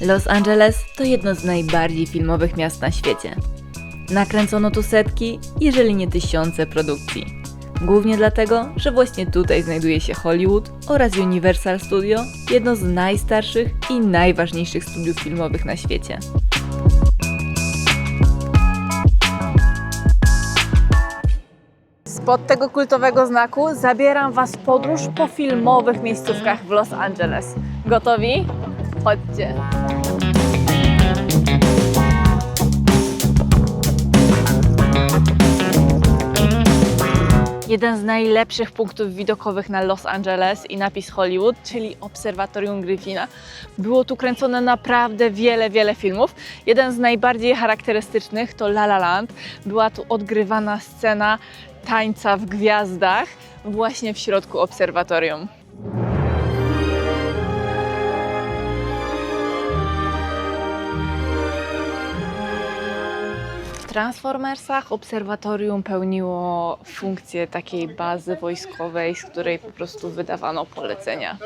Los Angeles to jedno z najbardziej filmowych miast na świecie. Nakręcono tu setki, jeżeli nie tysiące produkcji. Głównie dlatego, że właśnie tutaj znajduje się Hollywood oraz Universal Studio, jedno z najstarszych i najważniejszych studiów filmowych na świecie. Spod tego kultowego znaku zabieram Was podróż po filmowych miejscówkach w Los Angeles. Gotowi? Chodźcie. Jeden z najlepszych punktów widokowych na Los Angeles i napis Hollywood, czyli Obserwatorium Griffina. Było tu kręcone naprawdę wiele, wiele filmów. Jeden z najbardziej charakterystycznych to La La Land. Była tu odgrywana scena tańca w gwiazdach właśnie w środku obserwatorium. Transformersach obserwatorium pełniło funkcję takiej bazy wojskowej, z której po prostu wydawano polecenia.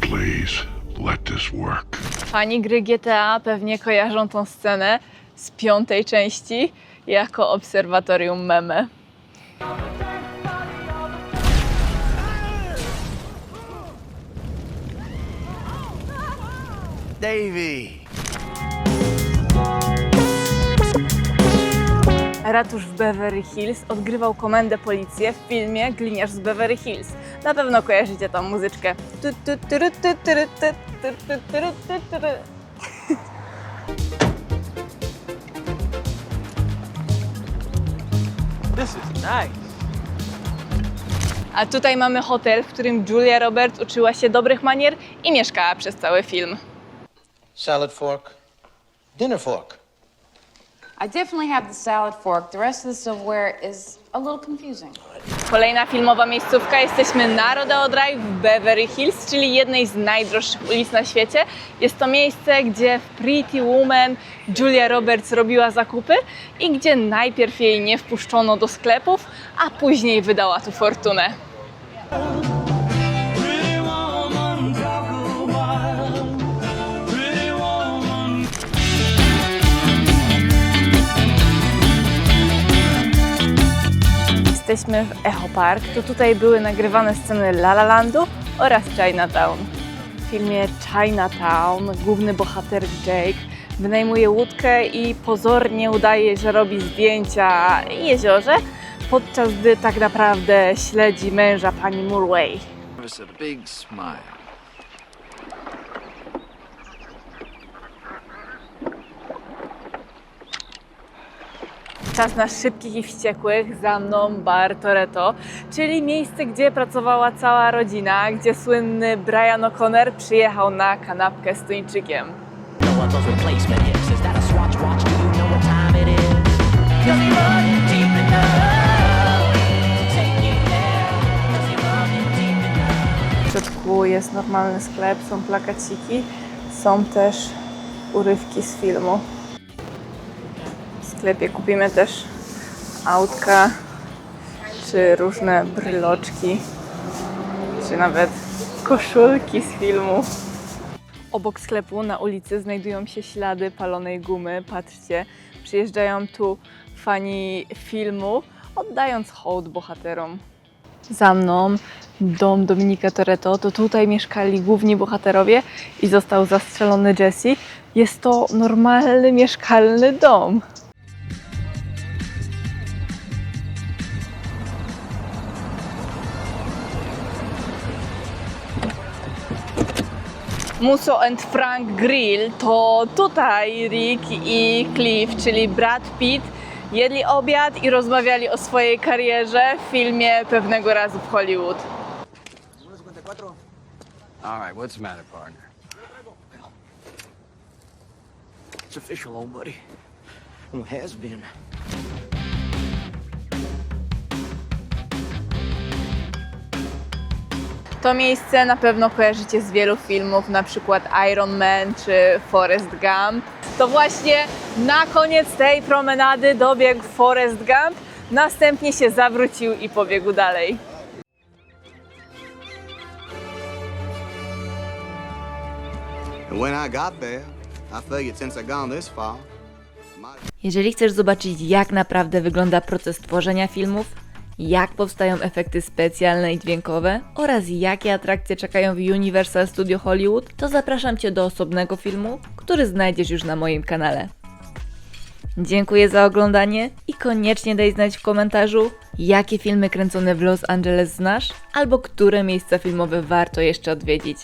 Please, let this work. Fani gry GTA pewnie kojarzą tą scenę z piątej części jako obserwatorium meme. Davy. Ratusz w Beverly Hills odgrywał komendę policję w filmie Gliniarz z Beverly Hills. Na pewno kojarzycie tą muzyczkę. Tu, tu, tyru, tu, tyru, tu, tu, tu, tyru, tu, tyru. This is nice. A tutaj mamy hotel, w którym Julia Roberts uczyła się dobrych manier i mieszkała przez cały film. Salad fork, dinner fork. I definitely have the salad fork. The rest of the silverware is a little confusing. Kolejna filmowa miejscówka. Jesteśmy na Rodeo Drive w Beverly Hills, czyli jednej z najdroższych ulic na świecie. Jest to miejsce, gdzie w Pretty Woman Julia Roberts robiła zakupy i gdzie najpierw jej nie wpuszczono do sklepów, a później wydała tu fortunę. Jesteśmy w Echo Park. To tutaj były nagrywane sceny La La Landu oraz Chinatown. W filmie Chinatown główny bohater Jake wynajmuje łódkę i pozornie udaje, że robi zdjęcia jeziorze, podczas gdy tak naprawdę śledzi męża pani Murray. Czas na szybkich i wściekłych, za mną bar Toretto, czyli miejsce, gdzie pracowała cała rodzina, gdzie słynny Brian O'Connor przyjechał na kanapkę z tuńczykiem. W środku jest normalny sklep, są plakaciki, są też urywki z filmu. Sklepie kupimy też autka, czy różne bryloczki, czy nawet koszulki z filmu. Obok sklepu na ulicy znajdują się ślady palonej gumy. Patrzcie, przyjeżdżają tu fani filmu, oddając hołd bohaterom. Za mną dom Dominika Toretto, to tutaj mieszkali główni bohaterowie i został zastrzelony Jesse. Jest to normalny, mieszkalny dom. Musso and Frank Grill to tutaj Rick i Cliff, czyli Brad Pitt, jedli obiad i rozmawiali o swojej karierze w filmie Pewnego razu w Hollywood. All right, what's the matter, partner? It's official, old buddy. It has been. To miejsce na pewno kojarzycie z wielu filmów, na przykład Iron Man czy Forrest Gump. To właśnie na koniec tej promenady dobiegł Forrest Gump, Następnie się zawrócił i pobiegł dalej. Jeżeli chcesz zobaczyć, jak naprawdę wygląda proces tworzenia filmów, jak powstają efekty specjalne i dźwiękowe oraz jakie atrakcje czekają w Universal Studio Hollywood, to zapraszam Cię do osobnego filmu, który znajdziesz już na moim kanale. Dziękuję za oglądanie i koniecznie daj znać w komentarzu, jakie filmy kręcone w Los Angeles znasz, albo które miejsca filmowe warto jeszcze odwiedzić.